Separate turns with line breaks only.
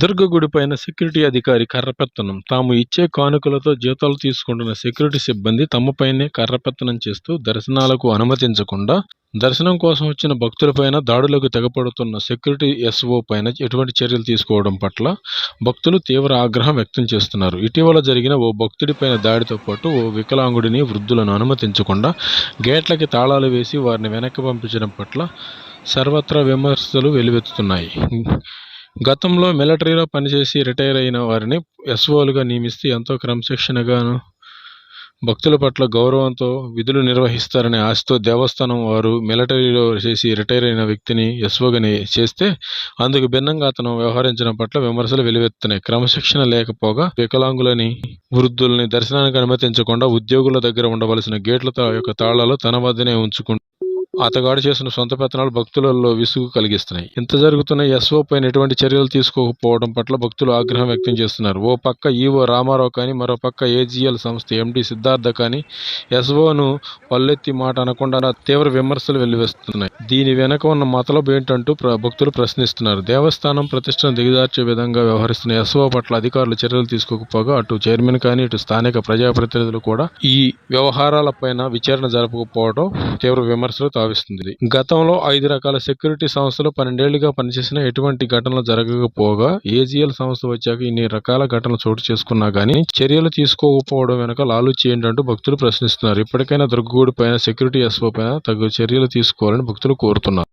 దుర్గగుడి పైన సెక్యూరిటీ అధికారి కర్రపెత్తనం. తాము ఇచ్చే కానుకలతో జీతాలు తీసుకుంటున్న సెక్యూరిటీ సిబ్బంది తమపైనే కర్రపెత్తనం చేస్తూ దర్శనాలకు అనుమతించకుండా దర్శనం కోసం వచ్చిన భక్తులపైన దాడులకు తెగపడుతున్న సెక్యూరిటీ ఎస్ఓ పైన ఎటువంటి చర్యలు తీసుకోవడం పట్ల భక్తులు తీవ్ర ఆగ్రహం వ్యక్తం చేస్తున్నారు. ఇటీవల జరిగిన ఓ భక్తుడిపైన దాడితో పాటు ఓ వికలాంగుడిని వృద్ధులను అనుమతించకుండా గేట్లకి తాళాలు వేసి వారిని వెనక్కి పంపించడం పట్ల సర్వత్రా విమర్శలు వెలువెత్తుతున్నాయి. గతంలో మిలిటరీలో పనిచేసి రిటైర్ అయిన వారిని ఎస్ఓలుగా నియమిస్తే ఎంతో క్రమశిక్షణగాను భక్తుల పట్ల గౌరవంతో విధులు నిర్వహిస్తారనే ఆశతో దేవస్థానం వారు మిలిటరీలో చేసి రిటైర్ అయిన వ్యక్తిని ఎస్ఓగా చేస్తే అందుకు భిన్నంగా అతను వ్యవహరించడం పట్ల విమర్శలు వెలువెత్తున్నాయి. క్రమశిక్షణ లేకపోగా వికలాంగులని వృద్ధుల్ని దర్శనానికి అనుమతించకుండా ఉద్యోగుల దగ్గర ఉండవలసిన గేట్ల యొక్క తాళాలు తన వద్దనే ఉంచుకుంటూ అతగాడు చేసిన సొంత పెత్తనాలు భక్తులలో విసుగు కలిగిస్తున్నాయి. ఇంత జరుగుతున్న ఎస్ఓ పైన ఎటువంటి చర్యలు తీసుకోకపోవడం పట్ల భక్తులు ఆగ్రహం వ్యక్తం చేస్తున్నారు. ఓ పక్క ఈవో రామారావు కానీ మరో పక్క ఏజీఎల్ సంస్థ ఎండి సిద్ధార్థ కానీ ఎస్ఓను పల్లెత్తి మాట అనకుండా తీవ్ర విమర్శలు వెల్లువెస్తున్నాయి. దీని వెనక ఉన్న మతలబు ఏంటంటూ ప్ర- భక్తులు ప్రశ్నిస్తున్నారు. దేవస్థానం ప్రతిష్టను దిగజార్చే విధంగా వ్యవహరిస్తున్న ఎస్ఓ పట్ల అధికారులు చర్యలు తీసుకోకపోగా అటు చైర్మన్ కానీ ఇటు స్థానిక ప్రజాప్రతినిధులు కూడా ఈ వ్యవహారాలపైన విచారణ జరపకపోవడం తీవ్ర విమర్శలు భావిస్తుంది. గతంలో ఐదు రకాల సెక్యూరిటీ సంస్థలు పన్నెండేళ్ళుగా పనిచేసిన ఎటువంటి ఘటనలు జరగకపోగా ఏజీఎల్ సంస్థ వచ్చాక ఇన్ని రకాల ఘటనలు చోటు చేసుకున్నా గానీ చర్యలు తీసుకోకపోవడం వెనక లాలూచి ఏంటంటూ భక్తులు ప్రశ్నిస్తున్నారు. ఇప్పటికైనా దుర్గగూడి పైన సెక్యూరిటీ ఎస్ఓ పైన తగు చర్యలు తీసుకోవాలని భక్తులు కోరుతున్నారు.